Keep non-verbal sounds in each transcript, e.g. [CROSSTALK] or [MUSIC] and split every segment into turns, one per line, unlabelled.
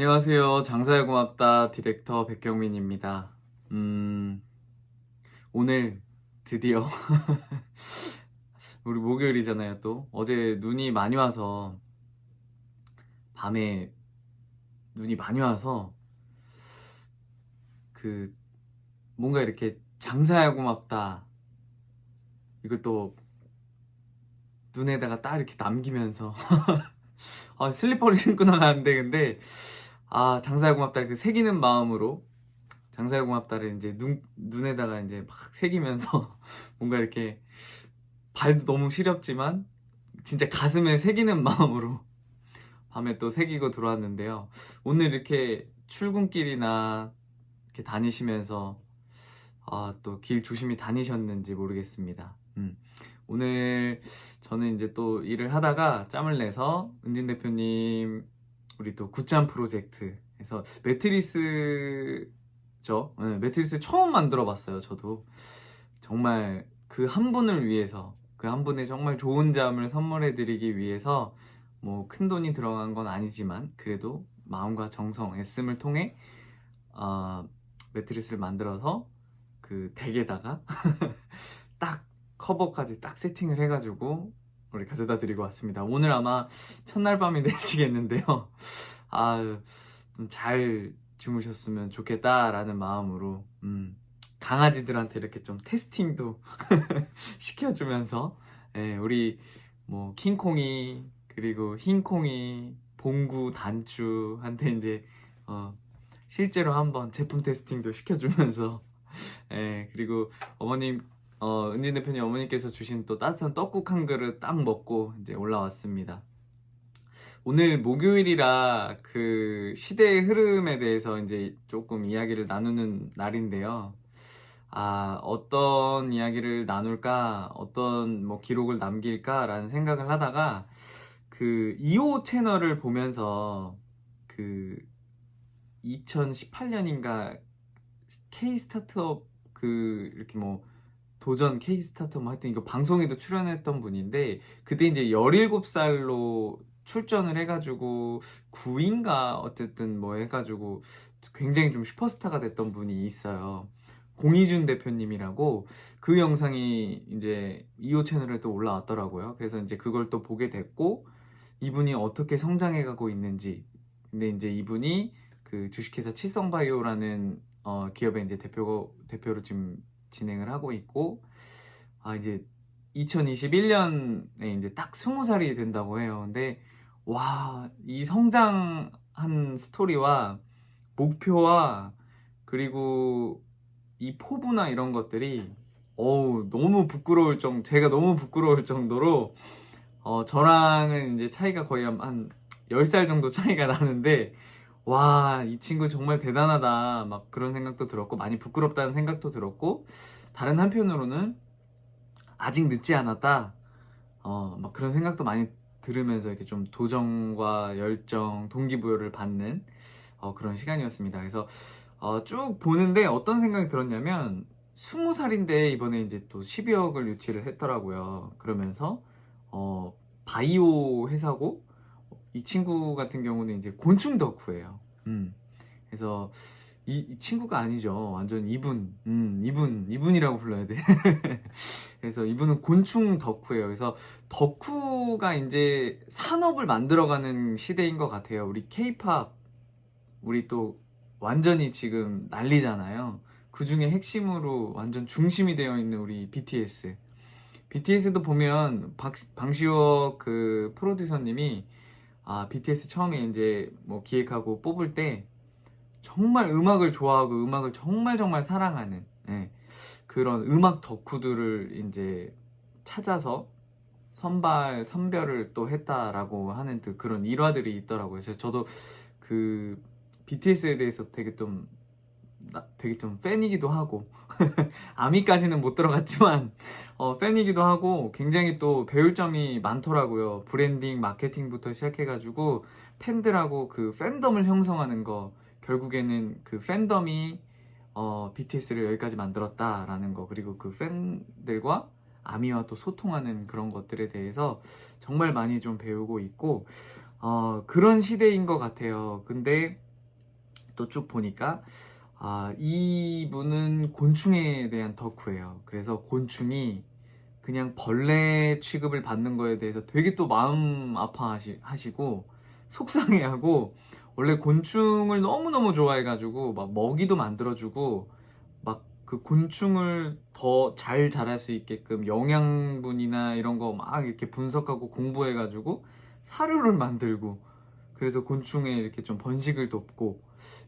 안녕하세요. 장사에 고맙다 디렉터 백경민입니다. 음, 오늘 드디어 [LAUGHS] 우리 목요일이잖아요, 또. 어제 눈이 많이 와서 밤에 눈이 많이 와서 그 뭔가 이렇게 장사에 고맙다 이걸 또 눈에다가 딱 이렇게 남기면서 [LAUGHS] 아, 슬리퍼를 신고 나가는데 근데 아 장사에 고맙다 그 새기는 마음으로 장사에 고맙다를 이제 눈 눈에다가 이제 막 새기면서 [LAUGHS] 뭔가 이렇게 발도 너무 시렵지만 진짜 가슴에 새기는 마음으로 [LAUGHS] 밤에 또 새기고 들어왔는데요. 오늘 이렇게 출근길이나 이렇게 다니시면서 아, 또 길 조심히 다니셨는지 모르겠습니다. 음. 오늘 저는 이제 또 일을 하다가 짬을 내서 은진 대표님 우리 또 굿잠 프로젝트에서 매트리스죠. 네, 매트리스 처음 만들어 봤어요. 저도 정말 그 한 분을 위해서 그 한 분의 정말 좋은 잠을 선물해 드리기 위해서 뭐 큰 돈이 들어간 건 아니지만 그래도 마음과 정성, 애씀을 통해 어, 매트리스를 만들어서 그 덱에다가 [LAUGHS] 딱 커버까지 딱 세팅을 해가지고 우리 가져다 드리고 왔습니다. 오늘 아마 첫날 밤이 [LAUGHS] 되시겠는데요. 아, 좀 잘 주무셨으면 좋겠다라는 마음으로, 음, 강아지들한테 이렇게 좀 테스팅도 [LAUGHS] 시켜주면서, 예, 우리 뭐 킹콩이, 그리고 흰콩이, 봉구, 단추한테 이제, 어, 실제로 한번 제품 테스팅도 시켜주면서, 예, 그리고 어머님 어, 은진 대표님 어머니께서 주신 또 따뜻한 떡국 한 그릇 딱 먹고 이제 올라왔습니다. 오늘 목요일이라 그 시대의 흐름에 대해서 이제 조금 이야기를 나누는 날인데요. 아, 어떤 이야기를 나눌까, 어떤 뭐 기록을 남길까라는 생각을 하다가 그 2호 채널을 보면서 그 2018년인가 K 스타트업 그 이렇게 뭐 도전 K 스타트업 뭐 하여튼 이거 방송에도 출연했던 분인데 그때 이제 17살로 출전을 해가지고 9인가 어쨌든 뭐 해가지고 굉장히 좀 슈퍼스타가 됐던 분이 있어요. 공희준 대표님이라고 그 영상이 이제 2호 채널에 또 올라왔더라고요. 그래서 이제 그걸 또 보게 됐고 이분이 어떻게 성장해가고 있는지 근데 이제 이분이 그 주식회사 칠성바이오라는 어, 기업의 이제 대표 대표로 지금 진행을 하고 있고 아 이제 2021년에 이제 딱 20살이 된다고 해요. 근데 와, 이 성장한 스토리와 목표와 그리고 이 포부나 이런 것들이 어우 너무 부끄러울 정 제가 너무 부끄러울 정도로 어 저랑은 이제 차이가 거의 한 10살 정도 차이가 나는데 와, 이 친구 정말 대단하다. 막 그런 생각도 들었고, 많이 부끄럽다는 생각도 들었고, 다른 한편으로는 아직 늦지 않았다. 어, 막 그런 생각도 많이 들으면서 이렇게 좀 도전과 열정, 동기부여를 받는 어, 그런 시간이었습니다. 그래서 어, 쭉 보는데 어떤 생각이 들었냐면, 20살인데 이번에 이제 또 12억을 유치를 했더라고요. 그러면서, 어, 바이오 회사고, 이 친구 같은 경우는 이제 곤충 덕후예요. 음. 그래서 이, 이 친구가 아니죠. 완전 이분, 음, 이분, 이분이라고 불러야 돼. [LAUGHS] 그래서 이분은 곤충 덕후예요. 그래서 덕후가 이제 산업을 만들어가는 시대인 것 같아요. 우리 케이팝, 우리 또 완전히 지금 난리잖아요. 그 중에 핵심으로 완전 중심이 되어 있는 우리 BTS. BTS도 보면 박, 방시혁 그 프로듀서님이 아, BTS 처음에 이제 뭐 기획하고 뽑을 때 정말 음악을 좋아하고 음악을 정말 정말 사랑하는 예, 그런 음악 덕후들을 이제 찾아서 선발 선별을 또 했다라고 하는 그 그런 일화들이 있더라고요. 그래서 저도 그 BTS에 대해서 되게 좀 나- 되게 좀 팬이기도 하고 [LAUGHS] 아미까지는 못 들어갔지만 어, 팬이기도 하고 굉장히 또 배울 점이 많더라고요. 브랜딩, 마케팅부터 시작해가지고 팬들하고 그 팬덤을 형성하는 거 결국에는 그 팬덤이 어, BTS를 여기까지 만들었다라는 거 그리고 그 팬들과 아미와 또 소통하는 그런 것들에 대해서 정말 많이 좀 배우고 있고 어, 그런 시대인 것 같아요. 근데 또 쭉 보니까 아, 이분은 곤충에 대한 덕후예요. 그래서 곤충이 그냥 벌레 취급을 받는 거에 대해서 되게 또 마음 아파하시고 속상해하고 원래 곤충을 너무너무 좋아해가지고 막 먹이도 만들어주고 막 그 곤충을 더 잘 자랄 수 있게끔 영양분이나 이런 거 막 이렇게 분석하고 공부해가지고 사료를 [LAUGHS] 만들고 그래서 곤충에 이렇게 좀 번식을 돕고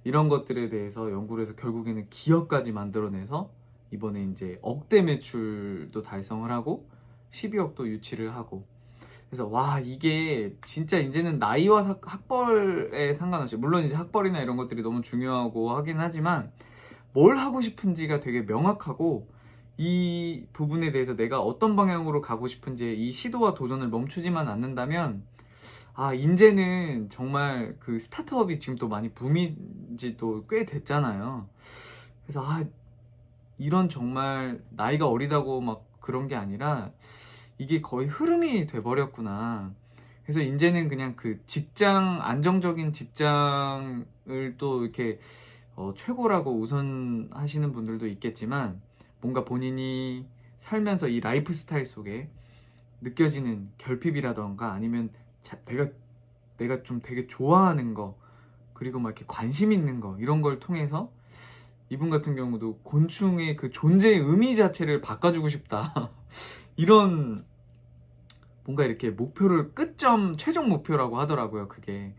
이런 것들에 대해서 연구를 해서 결국에는 기업까지 만들어내서 이번에 이제 억대 매출도 달성을 하고 12억도 유치를 하고. 그래서 와 이게 진짜 이제는 나이와 사- 학벌에 상관없이 물론 이제 학벌이나 이런 것들이 너무 중요하고 하긴 하지만 뭘 하고 싶은지가 되게 명확하고 이 부분에 대해서 내가 어떤 방향으로 가고 싶은지 이 시도와 도전을 멈추지만 않는다면 아 이제는 정말 그 스타트업이 지금 또 많이 붐이지 또 꽤 됐잖아요. 그래서 아 이런 정말 나이가 어리다고 막 그런 게 아니라 이게 거의 흐름이 돼버렸구나. 그래서 이제는 그냥 그 직장 안정적인 직장을 또 이렇게 어, 최고라고 우선하시는 분들도 있겠지만 뭔가 본인이 살면서 이 라이프 스타일 속에 느껴지는 결핍이라던가 아니면 자- 내가 내가 좀 되게 좋아하는 거 그리고 막 이렇게 관심 있는 거 이런 걸 통해서 이분 같은 경우도 곤충의 그 존재의 의미 자체를 바꿔주고 싶다. [LAUGHS] 이런 뭔가 이렇게 목표를 끝점 최종 목표라고 하더라고요 그게.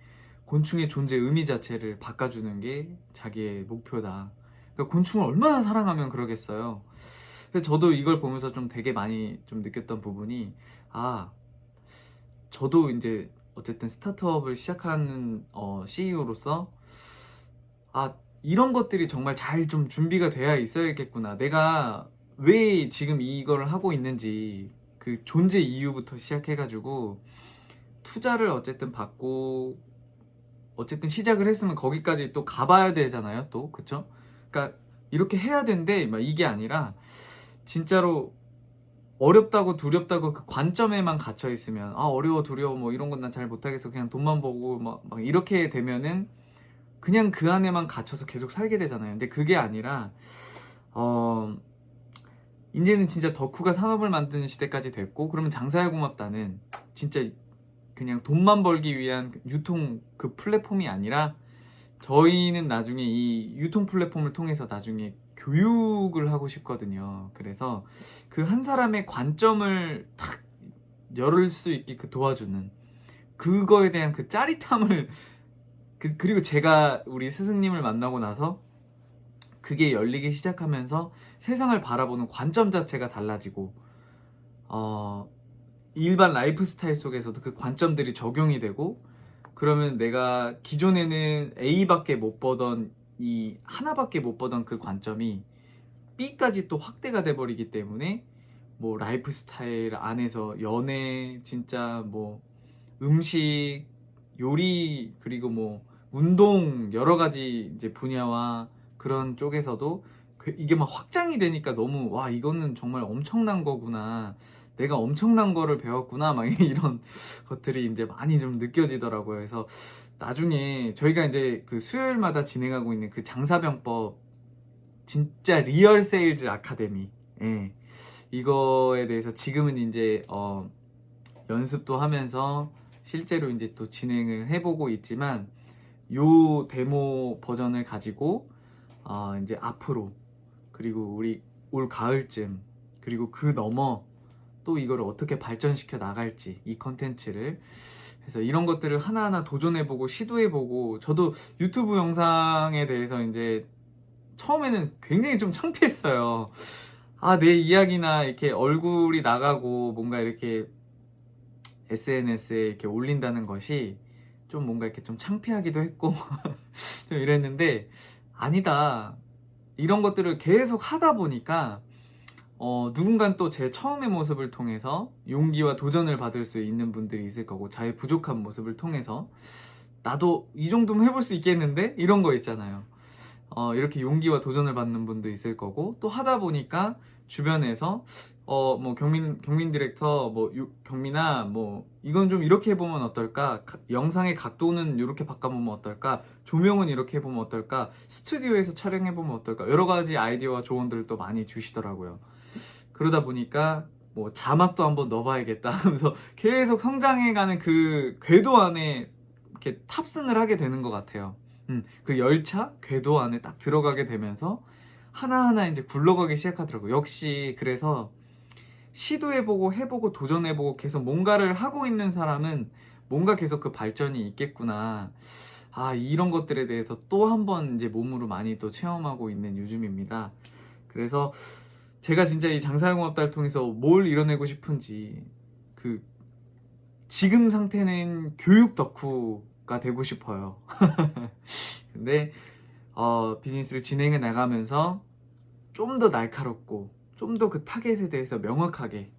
곤충의 존재 의미 자체를 바꿔주는 게 자기의 목표다. 그러니까 곤충을 얼마나 사랑하면 그러겠어요? 그래서 저도 이걸 보면서 좀 되게 많이 좀 느꼈던 부분이 아 저도 이제 어쨌든 스타트업을 시작하는 어, CEO로서 아 이런 것들이 정말 잘 좀 준비가 돼야 있어야겠구나. 내가 왜 지금 이걸 하고 있는지 그 존재 이유부터 시작해가지고 투자를 어쨌든 받고 어쨌든 시작을 했으면 거기까지 또 가봐야 되잖아요. 또 그쵸? 그러니까 이렇게 해야 된대 막 이게 아니라 진짜로 어렵다고 두렵다고 그 관점에만 갇혀 있으면 아 어려워 두려워 뭐 이런 건 난 잘 못하겠어. 그냥 돈만 보고 막, 막 이렇게 되면은 그냥 그 안에만 갇혀서 계속 살게 되잖아요. 근데 그게 아니라 어 이제는 진짜 덕후가 산업을 만드는 시대까지 됐고 그러면 장사해 고맙다는 진짜 그냥 돈만 벌기 위한 유통 그 플랫폼이 아니라 저희는 나중에 이 유통 플랫폼을 통해서 나중에 교육을 하고 싶거든요. 그래서 그 한 사람의 관점을 탁 열을 수 있게 그 도와주는 그거에 대한 그 짜릿함을 [LAUGHS] 그, 그리고 제가 우리 스승님을 만나고 나서 그게 열리기 시작하면서 세상을 바라보는 관점 자체가 달라지고 어 일반 라이프 스타일 속에서도 그 관점들이 적용이 되고 그러면 내가 기존에는 A밖에 못 보던 이 하나밖에 못 보던 그 관점이 B까지 또 확대가 돼 버리기 때문에 뭐 라이프 스타일 안에서 연애 진짜 뭐 음식 요리 그리고 뭐 운동 여러 가지 이제 분야와 그런 쪽에서도 그- 이게 막 확장이 되니까 너무 와 이거는 정말 엄청난 거구나 내가 엄청난 거를 배웠구나 막 [LAUGHS] 이런 것들이 이제 많이 좀 느껴지더라고요 그래서 나중에 저희가 이제 그 수요일마다 진행하고 있는 그 장사병법 진짜 리얼 세일즈 아카데미 예. 이거에 대해서 지금은 이제 어, 연습도 하면서 실제로 이제 또 진행을 해보고 있지만 요 데모 버전을 가지고 어, 이제 앞으로 그리고 우리 올 가을쯤 그리고 그 넘어 또 이거를 어떻게 발전시켜 나갈지 이 컨텐츠를 그래서 이런 것들을 하나하나 도전해보고 시도해보고 저도 유튜브 영상에 대해서 이제 처음에는 굉장히 좀 창피했어요. 아, 내 이야기나 이렇게 얼굴이 나가고 뭔가 이렇게 SNS에 이렇게 올린다는 것이 좀 뭔가 이렇게 좀 창피하기도 했고 [LAUGHS] 좀 이랬는데 아니다. 이런 것들을 계속 하다 보니까 어, 누군간 또 제 처음의 모습을 통해서 용기와 도전을 받을 수 있는 분들이 있을 거고 자의 부족한 모습을 통해서 나도 이 정도면 해볼 수 있겠는데? 이런 거 있잖아요. 어, 이렇게 용기와 도전을 받는 분도 있을 거고 또 하다 보니까 주변에서 어 뭐 경민 경민 디렉터 뭐 요- 경민아 뭐 이건 좀 이렇게 해보면 어떨까? 가- 영상의 각도는 이렇게 바꿔보면 어떨까? 조명은 이렇게 해보면 어떨까? 스튜디오에서 촬영해보면 어떨까? 여러 가지 아이디어와 조언들을 또 많이 주시더라고요 그러다 보니까 뭐 자막도 한번 넣어봐야겠다 [LAUGHS] 하면서 계속 성장해가는 그 궤도 안에 이렇게 탑승을 하게 되는 것 같아요 음, 그 열차 궤도 안에 딱 들어가게 되면서 하나하나 이제 굴러가기 시작하더라고요 역시 그래서 시도해보고 해보고 도전해보고 계속 뭔가를 하고 있는 사람은 뭔가 계속 그 발전이 있겠구나. 아, 이런 것들에 대해서 또 한 번 이제 몸으로 많이 또 체험하고 있는 요즘입니다. 그래서 제가 진짜 이 장사영업달 통해서 뭘 이뤄내고 싶은지 그 지금 상태는 교육 덕후가 되고 싶어요. [LAUGHS] 근데 어, 비즈니스를 진행해 나가면서 좀 더 날카롭고 좀 더 그 타겟에 대해서 명확하게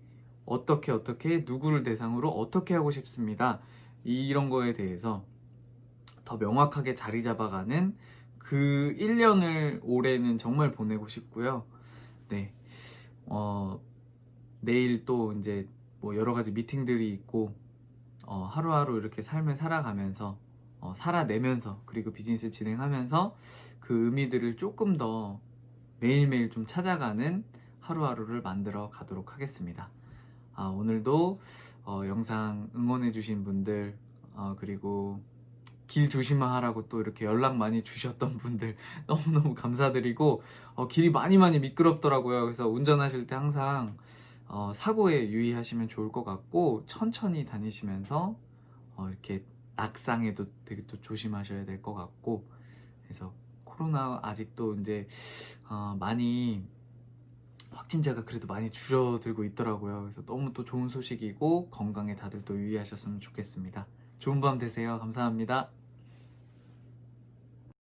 어떻게 어떻게 누구를 대상으로 어떻게 하고 싶습니다. 이런 거에 대해서 더 명확하게 자리 잡아가는 그 1년을 올해는 정말 보내고 싶고요. 네. 어, 내일 또 이제 뭐 여러 가지 미팅들이 있고 어, 하루하루 이렇게 삶을 살아가면서 어, 살아내면서 그리고 비즈니스 진행하면서 그 의미들을 조금 더 매일매일 좀 찾아가는 하루하루를 만들어 가도록 하겠습니다. 아, 오늘도 어, 영상 응원해주신 분들, 어, 그리고 길 조심하라고 또 이렇게 연락 많이 주셨던 분들 [LAUGHS] 너무너무 감사드리고, 어, 길이 많이 많이 미끄럽더라고요. 그래서 운전하실 때 항상 어, 사고에 유의하시면 좋을 것 같고, 천천히 다니시면서 어, 이렇게 낙상에도 되게 또 조심하셔야 될 것 같고, 그래서 코로나 아직도 이제 어, 많이 확진자가 그래도 많이 줄어들고 있더라고요. 그래서 너무 또 좋은 소식이고 건강에 다들 또 유의하셨으면 좋겠습니다. 좋은 밤 되세요. 감사합니다.